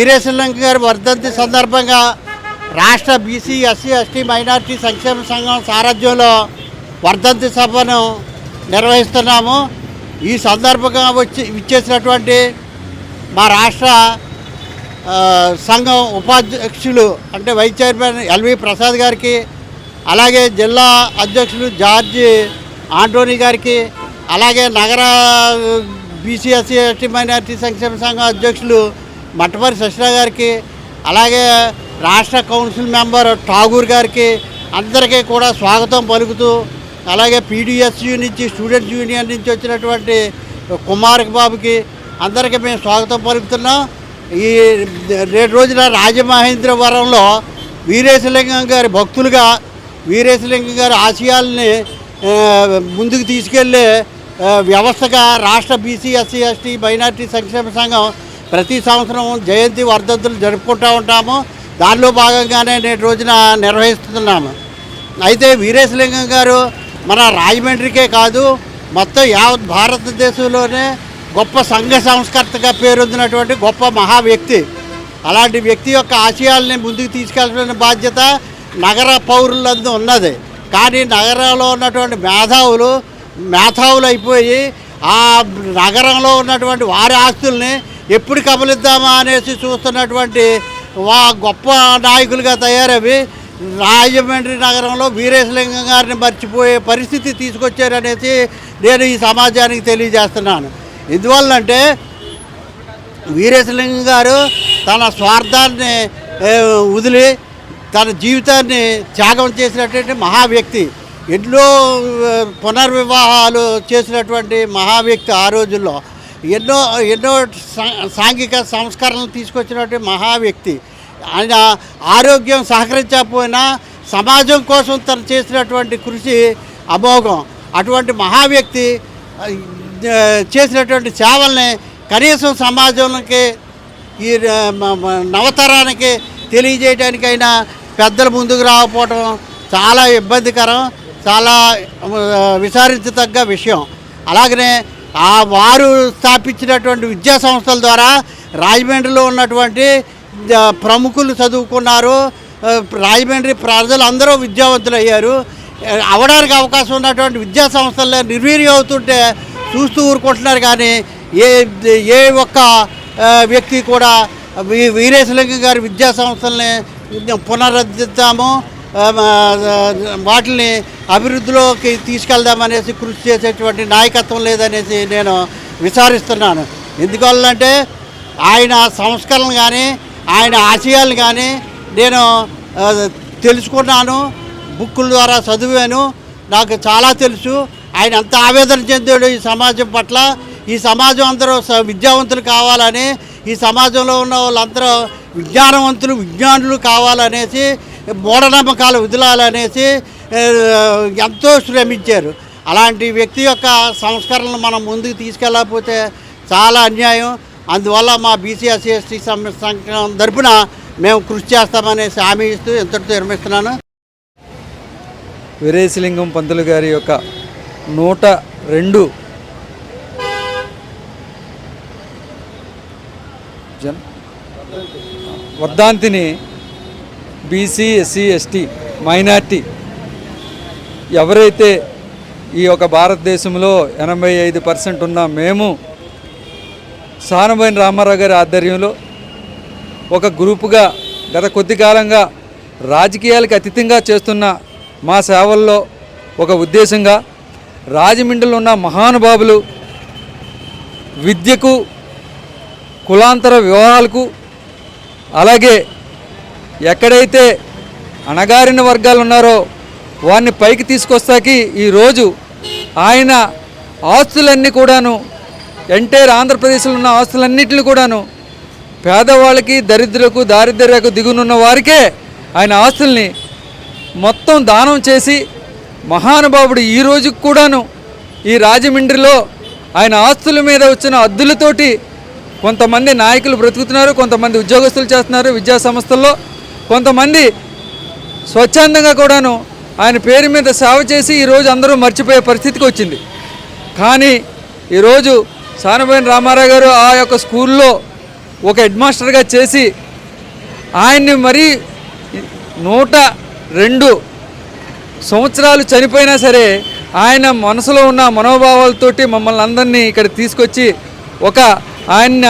వీరేశలింగ గారి వర్ధంతి సందర్భంగా రాష్ట్ర బీసీ ఎస్సీ ఎస్టీ మైనార్టీ సంక్షేమ సంఘం సారథ్యంలో వర్ధంతి సభను నిర్వహిస్తున్నాము. ఈ సందర్భంగా వచ్చి ఇచ్చేసినటువంటి మా రాష్ట్ర సంఘం ఉపాధ్యక్షులు అంటే వైస్ చైర్మన్ ఎల్వి ప్రసాద్ గారికి అలాగే జిల్లా అధ్యక్షులు జార్జి ఆంటోనీ గారికి అలాగే నగర బీసీఎస్సీ ఎస్టీ మైనార్టీ సంక్షేమ సంఘం అధ్యక్షులు మట్టపరి శశిరా గారికి అలాగే రాష్ట్ర కౌన్సిల్ మెంబర్ ఠాగూర్ గారికి అందరికీ కూడా స్వాగతం పలుకుతూ అలాగే పీడిఎస్యు నుంచి స్టూడెంట్స్ యూనియన్ నుంచి వచ్చినటువంటి కుమార్ బాబుకి అందరికీ మేము స్వాగతం పలుకుతున్నాం. ఈ రేపు రోజున రాజమహేంద్రవరంలో వీరేశలింగం గారి భక్తులుగా వీరేశలింగం గారి ఆశయాల్ని ముందుకు తీసుకెళ్ళే వ్యవస్థగా రాష్ట్ర బీసీ ఎస్సీ ఎస్టీ మైనార్టీ సంక్షేమ సంఘం ప్రతి సంవత్సరం జయంతి వర్ధంతులు జరుపుకుంటూ ఉంటాము. దానిలో భాగంగానే నేటి రోజున నిర్వహిస్తున్నాము. అయితే వీరేశలింగం గారు మన రాజమండ్రికే కాదు మొత్తం యావత్ భారతదేశంలోనే గొప్ప సంఘ సంస్కర్తగా పేరొందినటువంటి గొప్ప మహా వ్యక్తి. అలాంటి వ్యక్తి యొక్క ఆశయాల్ని ముందుకు తీసుకెళ్ళిన బాధ్యత నగర పౌరులందు ఉన్నది. కానీ నగరంలో ఉన్నటువంటి మేధావులు మేధావులు అయిపోయి ఆ నగరంలో ఉన్నటువంటి వారి ఆస్తుల్ని ఎప్పుడు కబలిద్దామా అనేసి చూస్తున్నటువంటి వా గొప్ప నాయకులుగా తయారవి రాజమండ్రి నగరంలో వీరేశలింగం గారిని మర్చిపోయే పరిస్థితి తీసుకొచ్చారనేసి నేను ఈ సమాజానికి తెలియజేస్తున్నాను. ఎందువల్లంటే వీరేశలింగం గారు తన స్వార్థాన్ని వదిలి తన జీవితాన్ని త్యాగం చేసినటువంటి మహా వ్యక్తి ఎన్నో పునర్వివాహాలు చేసినటువంటి మహా వ్యక్తి ఆ రోజుల్లో. ఎన్నో ఎన్నో సా- సాంఘిక సంస్కరణలు తీసుకొచ్చినటువంటి మహా వ్యక్తి. ఆయన ఆరోగ్యం సహకరించకపోయినా సమాజం కోసం తను చేసినటువంటి కృషి అమోఘం అటువంటి మహా వ్యక్తి చేసినటువంటి సేవల్ని కనీసం సమాజంలోకి ఈ నవతరానికి తెలియజేయడానికైనా పెద్దలు ముందుకు రాకపోవటం చాలా ఇబ్బందికరం చాలా విచారించదగ్గ విషయం. అలాగనే ఆ వారు స్థాపించినటువంటి విద్యా సంస్థల ద్వారా రాజమండ్రిలో ఉన్నటువంటి ప్రముఖులు చదువుకున్నారు. రాజమండ్రి ప్రజలు అందరూ విద్యావంతులు అయ్యారు అవడానికి అవకాశం ఉన్నటువంటి విద్యా సంస్థల్లో నిర్వీర్యం అవుతుంటే చూస్తూ ఊరుకుంటున్నారు కానీ ఏ ఏ ఒక్క వ్యక్తి కూడా వీరేశలింగం గారి విద్యా సంస్థల్ని పునరుద్ధరిద్దాము వాటిని అభివృద్ధిలోకి తీసుకెళ్దామనేసి కృషి చేసేటువంటి నాయకత్వం లేదనేసి నేను విచారిస్తున్నాను. ఎందువల్లంటే ఆయన సంస్కరణలు కానీ ఆయన ఆశయాలు కానీ నేను తెలుసుకున్నాను బుక్కుల ద్వారా చదివాను. నాకు చాలా తెలుసు. ఆయన ఎంత ఆవేదన చెందాడు ఈ సమాజం పట్ల. ఈ సమాజం అందరూ స- విద్యావంతులు కావాలని ఈ సమాజంలో ఉన్న వాళ్ళందరూ విజ్ఞానవంతులు విజ్ఞానులు కావాలనేసి మూఢనమ్మకాలు వదిలాలనేసి ఎంతో శ్రమించారు. అలాంటి వ్యక్తి యొక్క సంస్కరణలు మనం ముందుకు తీసుకెళ్ళకపోతే చాలా అన్యాయం. అందువల్ల మా బీసీఎస్సీ ఎస్టీ సంఘం తరపున మేము కృషి చేస్తామనేసి హామీ ఇస్తూ ఎంతటితో నిర్మిస్తున్నాను వీరేశలింగం పంతులు గారి యొక్క నూట రెండు జన్ వర్ధాంతిని బీసీ ఎస్సీ ఎస్టీ మైనార్టీ ఎవరైతే ఈ యొక్క భారతదేశంలో ఎనభై ఐదు పర్సెంట్ ఉన్న మేము సానబోయిన రామారావు గారి ఆధ్వర్యంలో ఒక గ్రూపుగా గత కొద్ది కాలంగా రాజకీయాలకు అతీతంగా చేస్తున్న మా సేవల్లో ఒక ఉద్దేశంగా రాజమండ్రిలో ఉన్న మహానుభావులు విద్యకు కులాంతర వివాహాలకు అలాగే ఎక్కడైతే అణగారిన వర్గాలు ఉన్నారో వారిని పైకి తీసుకొస్తాకి ఈరోజు ఆయన ఆస్తులన్నీ కూడాను ఎంటైర్ ఆంధ్రప్రదేశ్లో ఉన్న ఆస్తులన్నింటిని కూడాను పేదవాళ్ళకి దరిద్రులకు దారిద్ర్యకు దిగునున్న వారికే ఆయన ఆస్తుల్ని మొత్తం దానం చేసి మహానుభావుడు ఈ రోజుకు కూడాను ఈ రాజమండ్రిలో ఆయన ఆస్తుల మీద వచ్చిన అద్దులతోటి కొంతమంది నాయకులు బ్రతుకుతున్నారు కొంతమంది ఉద్యోగస్తులు చేస్తున్నారు విద్యా సంస్థల్లో. కొంతమంది స్వచ్ఛందంగా కూడాను ఆయన పేరు మీద సేవ చేసి ఈరోజు అందరూ మర్చిపోయే పరిస్థితికి వచ్చింది. కానీ ఈరోజు సానబోయిన రామారావు గారు ఆ యొక్క స్కూల్లో ఒక హెడ్ మాస్టర్గా చేసి ఆయన్ని మరీ నూట రెండు సంవత్సరాలు చనిపోయినా సరే ఆయన మనసులో ఉన్న మనోభావాలతోటి మమ్మల్ని అందరినీ ఇక్కడ తీసుకొచ్చి ఒక ఆయన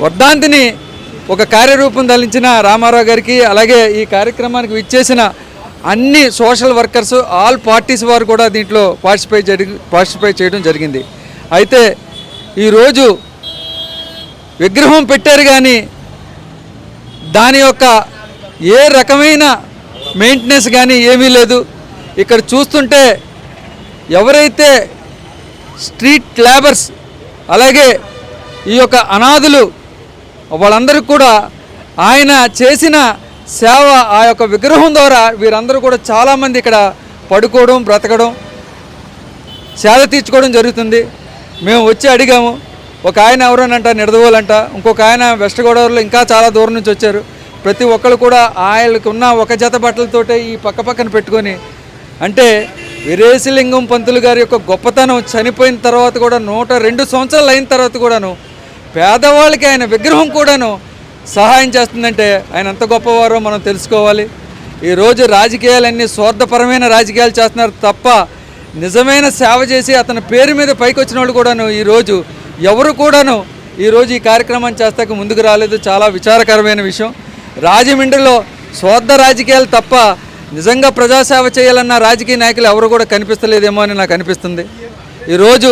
వర్ధాంతిని ఒక కార్యరూపం దలించిన రామారావు గారికి అలాగే ఈ కార్యక్రమానికి విచ్చేసిన అన్ని సోషల్ వర్కర్స్ ఆల్ పార్టీస్ వారు కూడా దీంట్లో పార్టిసిపేట్ జరిగి పార్టిసిపేట్ చేయడం జరిగింది. అయితే ఈరోజు విగ్రహం పెట్టారు కానీ దాని యొక్క ఏ రకమైన మెయింటెనెన్స్ కానీ ఏమీ లేదు. ఇక్కడ చూస్తుంటే ఎవరైతే స్ట్రీట్ లేబర్స్ అలాగే ఈ యొక్క అనాథులు వాళ్ళందరికీ కూడా ఆయన చేసిన సేవ ఆ యొక్క విగ్రహం ద్వారా వీరందరూ కూడా చాలామంది ఇక్కడ పడుకోవడం బ్రతకడం సేద తీర్చుకోవడం జరుగుతుంది. మేము వచ్చి అడిగాము ఒక ఆయన ఎవరనంట నిడదవోలంట? ఇంకొక ఆయన వెస్ట్ గోదావరిలో ఇంకా చాలా దూరం నుంచి వచ్చారు. ప్రతి ఒక్కరు కూడా ఆయనకున్న ఒక జత బట్టలతోటే ఈ పక్క పక్కన పెట్టుకొని అంటే విరేశలింగం పంతులు గారి యొక్క గొప్పతనం చనిపోయిన తర్వాత కూడా నూట రెండు సంవత్సరాలు అయిన తర్వాత కూడాను పేదవాళ్ళకి ఆయన విగ్రహం కూడాను సహాయం చేస్తుందంటే ఆయన ఎంత గొప్పవారో మనం తెలుసుకోవాలి. ఈరోజు రాజకీయాలన్నీ స్వార్థపరమైన రాజకీయాలు చేస్తున్నారు తప్ప నిజమైన సేవ చేసి అతని పేరు మీద పైకి వచ్చిన వాళ్ళు కూడాను ఈరోజు ఎవరు కూడాను ఈరోజు ఈ కార్యక్రమం చేస్తాక ముందుకు రాలేదు. చాలా విచారకరమైన విషయం. రాజమండ్రిలో స్వార్థ రాజకీయాలు తప్ప నిజంగా ప్రజాసేవ చేయాలన్న రాజకీయ నాయకులు ఎవరు కూడా కనిపిస్తలేదేమో అని నాకు అనిపిస్తుంది. ఈరోజు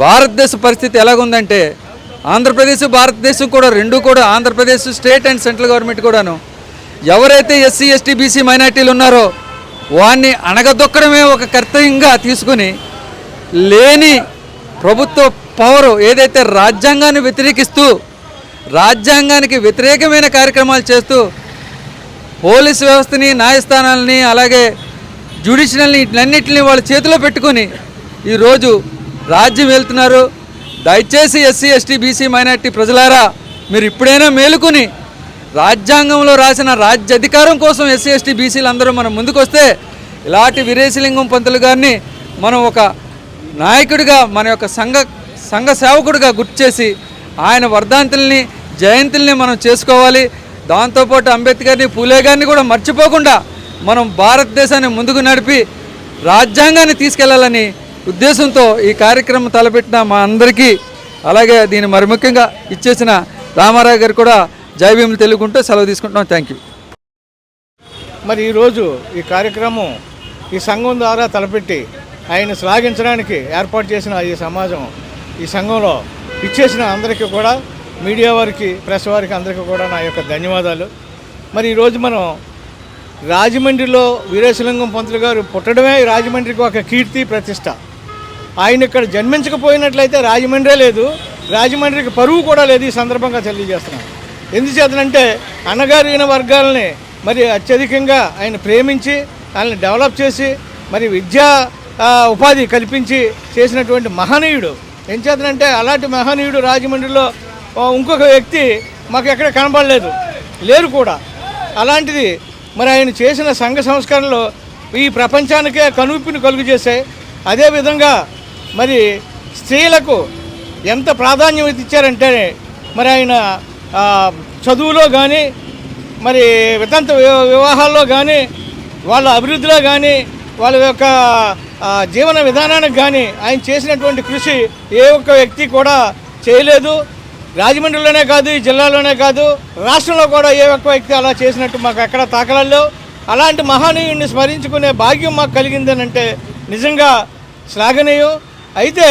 భారతదేశ పరిస్థితి ఎలాగుందంటే ఆంధ్రప్రదేశ్ భారతదేశం కూడా రెండు కూడా Andhra Pradesh state and central government కూడాను. ఎవరైతే ఎస్సీ ఎస్టీ బీసీ మైనార్టీలు ఉన్నారో వాన్ని అణగదొక్కడమే ఒక కర్తవ్యంగా తీసుకుని లేని ప్రభుత్వ పవరు ఏదైతే రాజ్యాంగాన్ని వ్యతిరేకిస్తూ రాజ్యాంగానికి వ్యతిరేకమైన కార్యక్రమాలు చేస్తూ పోలీస్ వ్యవస్థని న్యాయస్థానాలని అలాగే జ్యుడిషియల్ని వీటన్నిటిని వాళ్ళ చేతిలో పెట్టుకొని ఈరోజు రాజ్యం వెళ్తున్నారు దయచేసి ఎస్సీ ఎస్టీ బీసీ మైనార్టీ ప్రజలారా మీరు ఇప్పుడైనా మేలుకుని రాజ్యాంగంలో రాసిన రాజ్య అధికారం కోసం ఎస్సీ ఎస్టీ బీసీలు అందరూ మనం ముందుకొస్తే ఇలాంటి వీరేశలింగం పంతులు గారిని మనం ఒక నాయకుడిగా మన యొక్క సంఘ సంఘ సేవకుడిగా గుర్తు చేసి ఆయన వర్ధాంతుల్ని జయంతుల్ని మనం చేసుకోవాలి. దాంతోపాటు అంబేద్కర్ని పూలే గారిని కూడా మర్చిపోకుండా మనం భారతదేశాన్ని ముందుకు నడిపి రాజ్యాంగాన్ని తీసుకెళ్ళాలని ఉద్దేశంతో ఈ కార్యక్రమం తలపెట్టిన మా అందరికీ అలాగే దీన్ని మరి ముఖ్యంగా ఇచ్చేసిన రామారావు గారు కూడా జైభీములు తెలుగుంటూ సెలవు తీసుకుంటున్నాం. థ్యాంక్ యూ మరి ఈరోజు ఈ కార్యక్రమం ఈ సంఘం ద్వారా తలపెట్టి ఆయన శ్లాఘించడానికి ఏర్పాటు చేసిన ఈ సమాజం ఈ సంఘంలో ఇచ్చేసిన అందరికీ కూడా మీడియా వారికి ప్రెస్ వారికి అందరికీ కూడా నా యొక్క ధన్యవాదాలు. మరి ఈరోజు మనం రాజమండ్రిలో వీరేశలింగం పంతులు గారు పుట్టడమే రాజమండ్రికి ఒక కీర్తి ప్రతిష్ట. ఆయన ఇక్కడ జన్మించకపోయినట్లయితే రాజమండ్రే లేదు. రాజమండ్రికి పరువు కూడా లేదు ఈ సందర్భంగా తెలియజేస్తున్నాను. ఎందుచేతనంటే అన్నగారిన వర్గాలని మరి అత్యధికంగా ఆయన ప్రేమించి వాళ్ళని డెవలప్ చేసి మరి విద్యా ఉపాధి కల్పించి చేసినటువంటి మహనీయుడు. ఏం చేతనంటే అలాంటి మహనీయుడు రాజమండ్రిలో ఇంకొక వ్యక్తి మాకు ఎక్కడ కనబడలేదు. లేరు కూడా. అలాంటిది మరి ఆయన చేసిన సంఘ సంస్కరణలు ఈ ప్రపంచానికే కనుపిని కలుగు చేశాయి అదేవిధంగా మరి స్త్రీలకు ఎంత ప్రాధాన్యత ఇచ్చారంటే మరి ఆయన చదువులో కానీ మరి వితంత వివాహాల్లో కానీ వాళ్ళ అభివృద్ధిలో కానీ వాళ్ళ యొక్క జీవన విధానానికి కానీ ఆయన చేసినటువంటి కృషి ఏ ఒక్క వ్యక్తి కూడా చేయలేదు. రాజమండ్రిలోనే కాదు ఈ జిల్లాలోనే కాదు రాష్ట్రంలో కూడా ఏ ఒక్క వ్యక్తి అలా చేసినట్టు మాకు ఎక్కడ తాకలలేవు అలాంటి మహానీయుడిని స్మరించుకునే భాగ్యం మాకు కలిగిందనంటే నిజంగా శ్లాఘనీయం. అయితే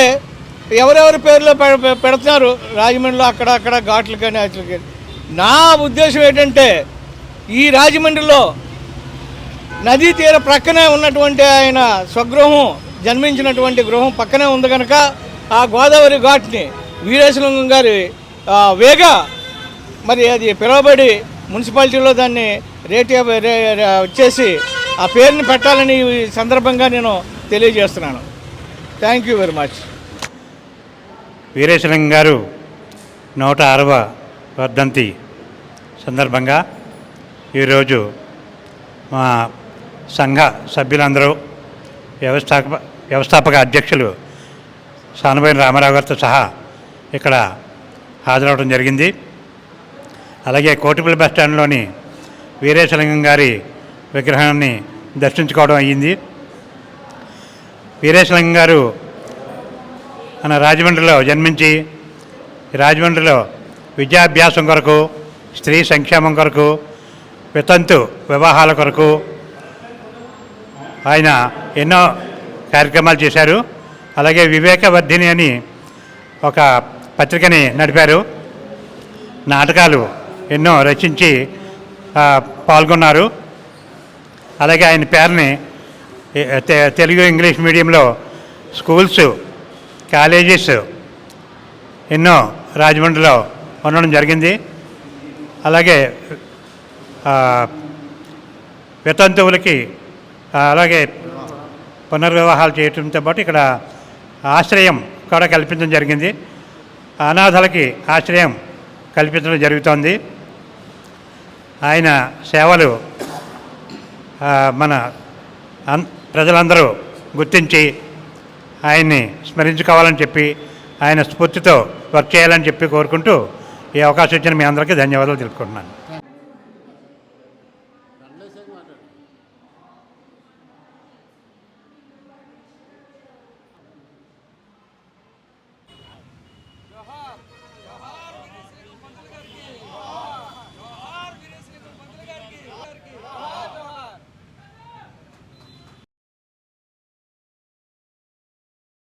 ఎవరెవరి పేర్లో పె- పెడుతున్నారు? రాజమండ్రిలో అక్కడ అక్కడ ఘాట్లు కానీ వాటికి కానీ. నా ఉద్దేశం ఏంటంటే ఈ రాజమండ్రిలో నదీ తీర ప్రక్కనే ఉన్నటువంటి ఆయన స్వగృహం జన్మించినటువంటి గృహం పక్కనే ఉంది కనుక ఆ గోదావరి ఘాట్ని వీరేశలింగం గారి వేగ మరి అది పిలువబడి మున్సిపాలిటీలో దాన్ని రేటు వచ్చేసి ఆ పేరుని పెట్టాలని ఈ సందర్భంగా నేను తెలియజేస్తున్నాను. Thank you very much Veeresalingam garu నూట అరవ వర్ధంతి సందర్భంగా ఈరోజు మా సంఘ సభ్యులందరూ వ్యవస్థాపక వ్యవస్థాపక అధ్యక్షులు సానుభైన రామారావు గారితో సహా ఇక్కడ హాజరవడం జరిగింది. అలాగే కోటిపల్లి బస్ స్టాండ్లోని వీరేశలింగం గారి విగ్రహాన్ని దర్శించుకోవడం అయ్యింది. వీరేశలింగం గారు మన రాజమండ్రిలో జన్మించి రాజమండ్రిలో విద్యాభ్యాసం కొరకు స్త్రీ సంక్షేమం కొరకు వితంతు వివాహాల కొరకు ఆయన ఎన్నో కార్యక్రమాలు చేశారు. అలాగే వివేకవర్ధిని అని ఒక పత్రికని నడిపారు. నాటకాలు ఎన్నో రచించి పాల్గొన్నారు. అలాగే ఆయన పేరుని తెలుగు ఇంగ్లీష్ మీడియంలో స్కూల్స్ కాలేజెస్ ఎన్నో రాజమండ్రిలో ఉండడం జరిగింది. అలాగే వితంతువులకి అలాగే పునర్వివాహాలు చేయడంతో పాటు ఇక్కడ ఆశ్రయం కూడా కల్పించడం జరిగింది. అనాథలకి ఆశ్రయం కల్పించడం జరుగుతోంది. ఆయన సేవలు మన అన్- ప్రజలందరూ గుర్తించి ఆయన్ని స్మరించుకోవాలని చెప్పి ఆయన స్ఫూర్తితో వర్క్ చేయాలని చెప్పి కోరుకుంటూ ఈ అవకాశం ఇచ్చిన మీ అందరికీ ధన్యవాదాలు తెలుపుకుంటున్నాను.